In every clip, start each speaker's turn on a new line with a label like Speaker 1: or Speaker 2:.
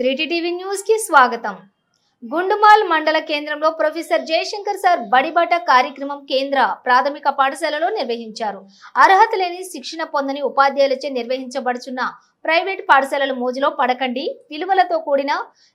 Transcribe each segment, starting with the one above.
Speaker 1: త్రీటీ TV న్యూస్కి స్వాగతం. గుండుమాల్ మండల కేంద్రంలో ప్రొఫెసర్ జయశంకర్ సార్ బడిబాట కార్యక్రమం కేంద్ర ప్రాథమిక పాఠశాలలో నిర్వహించారు. అర్హత లేని శిక్షణ పొందని ఉపాధ్యాయులచే నిర్వహించబడుచున్న ప్రైవేట్ పాఠశాలల మోజులో పడకండి. విలువలతో కూడిన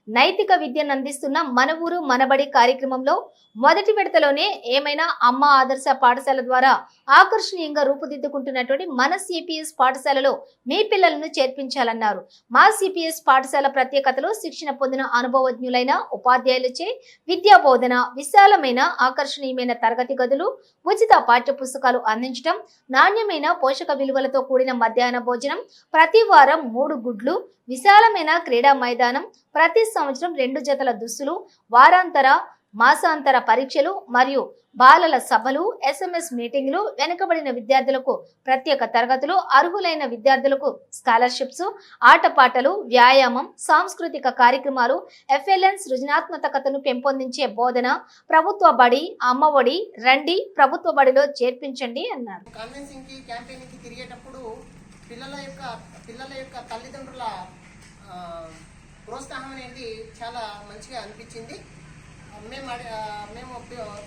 Speaker 1: నైతిక విద్యను అందిస్తున్న మన ఊరు మనబడి కార్యక్రమంలో మొదటి విడతలోనే ఏమైనా అమ్మ ఆదర్శ పాఠశాల ద్వారా ఆకర్షణీయంగా రూపుదిద్దుకుంటున్నటువంటి మన సిపిఎస్ పాఠశాలలో మీ పిల్లలను చేర్పించాలన్నారు. మా సిపిఎస్ పాఠశాల ప్రత్యేకతలో శిక్షణ పొందిన అనుభవజ్ఞులైన ఉపాధ్యాయులచే విద్యా బోధన విశాలమైన ఆకర్షణీయమైన తరగతి గదులు ఉచిత పాఠ్య పుస్తకాలు అందించడం నాణ్యమైన పోషక విలువలతో కూడిన మధ్యాహ్న భోజనం ప్రతి వారం మూడు గుడ్లు విశాలమైన క్రీడా మైదానం ప్రతి సంవత్సరం రెండు జతల దుస్తులు వారాంతర మాసాంతర పరీక్షలు మరియు బాలల సభలు ఎస్ఎంఎస్ మీటింగ్లు వెనుకబడిన విద్యార్థులకు ప్రత్యేక తరగతులు అర్హులైన విద్యార్థులకు స్కాలర్షిప్స్ ఆటపాటలు వ్యాయామం సాంస్కృతిక కార్యక్రమాలు ఎఫ్ఎల్ఎన్ సృజనాత్మకతను పెంపొందించే బోధన ప్రభుత్వ బడి అమ్మఒడి రండి ప్రభుత్వ బడిలో చేర్పించండి అన్నారు.
Speaker 2: పిల్లల యొక్క పిల్లల యొక్క తల్లిదండ్రుల ప్రోత్సాహం అనేది చాలా మంచిగా అనిపించింది. మేము మేము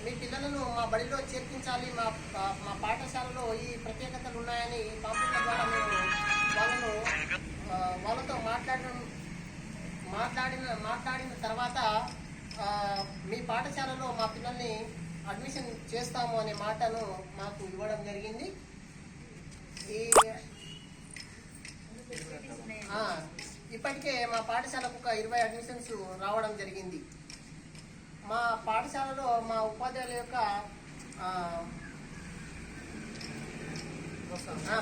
Speaker 2: మీ పిల్లలను మా బడిలో చేర్పించాలి మా మా పాఠశాలలో ఈ ప్రత్యేకతలు ఉన్నాయని పాంపుల ద్వారా మేము వాళ్ళను వాళ్ళతో మాట్లాడడం మాట్లాడిన మాట్లాడిన తర్వాత మీ పాఠశాలలో మా పిల్లల్ని అడ్మిషన్ చేస్తాము అనే మాటను మాకు ఇవ్వడం జరిగింది. ఈ ఇప్పటికే మా పాఠశాలకు ఒక ఇరవై అడ్మిషన్స్ రావడం జరిగింది. మా పాఠశాలలో మా ఉపాధ్యాయుల యొక్క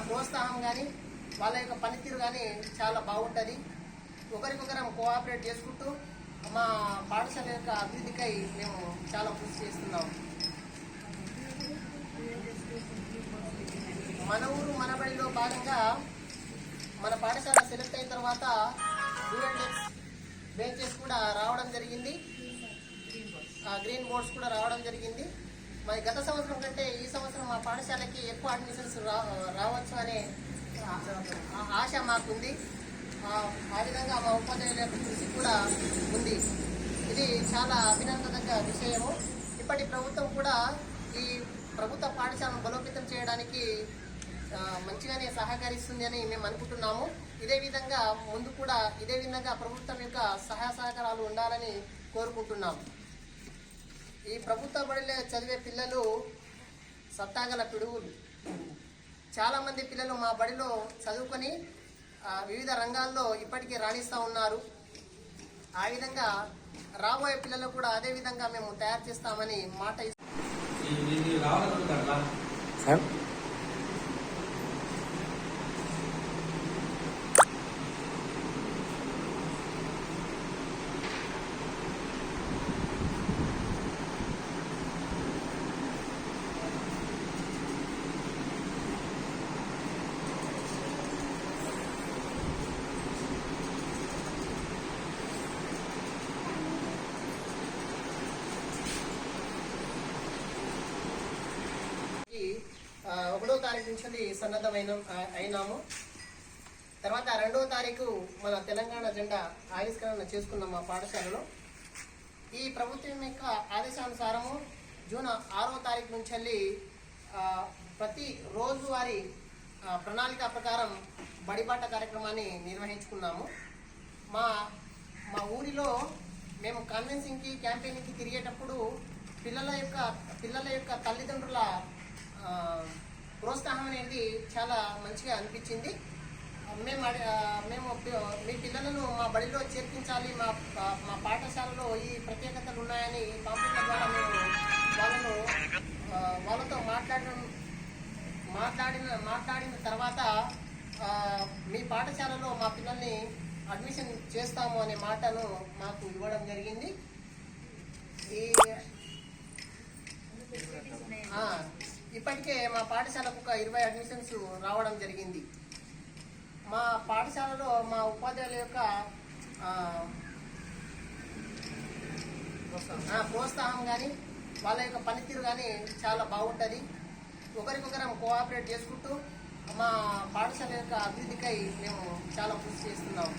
Speaker 2: ప్రోత్సాహం కానీ వాళ్ళ యొక్క పనితీరు కానీ చాలా బాగుంటుంది. ఒకరికొకరం కోఆపరేట్ చేసుకుంటూ మా పాఠశాల యొక్క అభివృద్ధికై మేము చాలా కృషి చేస్తున్నాం. మన ఊరు మన బడిలో భాగంగా సెలెక్ట్ అయిన తర్వాత డ్యూయల్ బెంచెస్ కూడా రావడం జరిగింది. ఆ, గ్రీన్ బోర్డ్స్ కూడా రావడం జరిగింది. మరి గత సంవత్సరం కంటే ఈ సంవత్సరం మా పాఠశాలకి ఎక్కువ అడ్మిషన్స్ రా రావచ్చు అనే ఆశ మాకుంది. ఆ, ఆ విధంగా మా ఉపాధ్యాయుల యొక్క కృషి కూడా ఉంది. ఇది చాలా అభినందనక విషయము. ఇప్పటి ప్రభుత్వం కూడా ఈ ప్రభుత్వ పాఠశాలను బలోపేతం చేయడానికి మంచిగానే సహకరిస్తుంది అని మేము అనుకుంటున్నాము. ఇదే విధంగా ముందు కూడా ఇదే విధంగా ప్రభుత్వం యొక్క సహాయ సహకారాలు ఉండాలని కోరుకుంటున్నాము ఈ ప్రభుత్వ బడిలో చదివే పిల్లలు సత్తాగల పిడుగులు. చాలామంది పిల్లలు మా బడిలో చదువుకొని ఆ, వివిధ రంగాల్లో ఇప్పటికే రాణిస్తూ ఉన్నారు. ఆ విధంగా రాబోయే పిల్లలు కూడా అదే విధంగా మేము తయారు చేస్తామని మాట ఇస్తున్నాం.
Speaker 3: ఇది రావాలనుకుంటారా
Speaker 4: సార్
Speaker 2: ఈ, ఆ, ఒకటో తారీఖు నుంచి సన్నద్ధమైన అయినాము. తర్వాత రెండవ తారీఖు మన తెలంగాణ జెండా ఆవిష్కరణ చేసుకున్నాం మా పాఠశాలలో. ఈ ప్రభుత్వం యొక్క ఆదేశానుసారము జూన్ ఆరో తారీఖు నుంచి వెళ్ళి, ప్రతి రోజువారీ ప్రణాళిక ప్రకారం బడిబాట కార్యక్రమాన్ని నిర్వహించుకున్నాము. మా మా ఊరిలో మేము కన్విన్సింగ్కి క్యాంపెయినింగ్కి తిరిగేటప్పుడు పిల్లల యొక్క పిల్లల యొక్క తల్లిదండ్రుల ప్రోత్సాహం అనేది చాలా మంచిగా అనిపించింది. మేము మేము మీ పిల్లలను మా బడిలో చేర్పించాలి మా పా- మా పాఠశాలలో ఈ ప్రత్యేకతలు ఉన్నాయని పాంపుల ద్వారా మేము వాళ్ళను వాళ్ళతో మాట్లాడడం మాట్లాడిన మాట్లాడిన తర్వాత మీ పాఠశాలలో మా పిల్లల్ని అడ్మిషన్ చేస్తాము అనే మాటను మాకు ఇవ్వడం జరిగింది. ఈ ఇప్పటికే మా పాఠశాలకు ఒక ఇరవై అడ్మిషన్స్ రావడం జరిగింది. మా పాఠశాలలో మా ఉపాధ్యాయుల యొక్క ప్రోత్సాహం కానీ వాళ్ళ యొక్క పనితీరు కానీ చాలా బాగుంటుంది. ఒకరికొకరం కోఆపరేట్ చేసుకుంటూ మా పాఠశాల యొక్క అభివృద్ధికై మేము చాలా కృషి చేస్తున్నాం.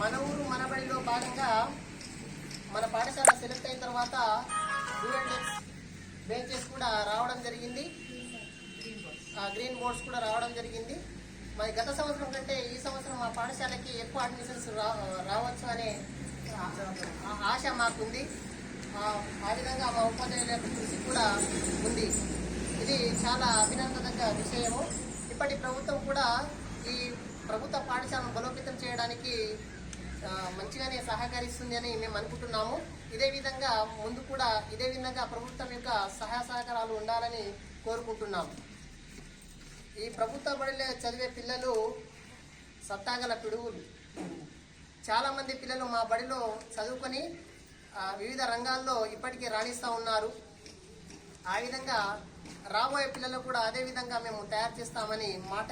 Speaker 2: మన ఊరు మనబడిలో భాగంగా మన పాఠశాల సెలెక్ట్ అయిన తర్వాత స్టూడెంట్ బెంచెస్ కూడా రావడం జరిగింది. ఆ గ్రీన్ బోర్డ్స్ కూడా రావడం జరిగింది. మరి గత సంవత్సరం కంటే ఈ సంవత్సరం మా పాఠశాలకి ఎక్కువ అడ్మిషన్స్ రా రావచ్చు అనే ఆశ మాకుంది. ఆ- ఆ విధంగా మా ఉపాధ్యాయుల కృషి కూడా ఉంది. ఇది చాలా అభినందనగా విషయము. ఇప్పటి ప్రభుత్వం కూడా ఈ ప్రభుత్వ పాఠశాలను బలోపేతం చేయడానికి మంచిగానే సహకరిస్తుంది అని మేము అనుకుంటున్నాము. ఇదే విధంగా ముందు కూడా ఇదే విధంగా ప్రభుత్వం యొక్క సహాయ సహకారాలు ఉండాలని కోరుకుంటున్నాము ఈ ప్రభుత్వ బడిలో చదివే పిల్లలు సత్తాగల పిడుగులు. చాలామంది పిల్లలు మా బడిలో చదువుకొని వివిధ రంగాల్లో ఇప్పటికీ రాణిస్తూ ఉన్నారు. ఆ విధంగా రాబోయే పిల్లలు కూడా అదే విధంగా మేము తయారు చేస్తామని మాట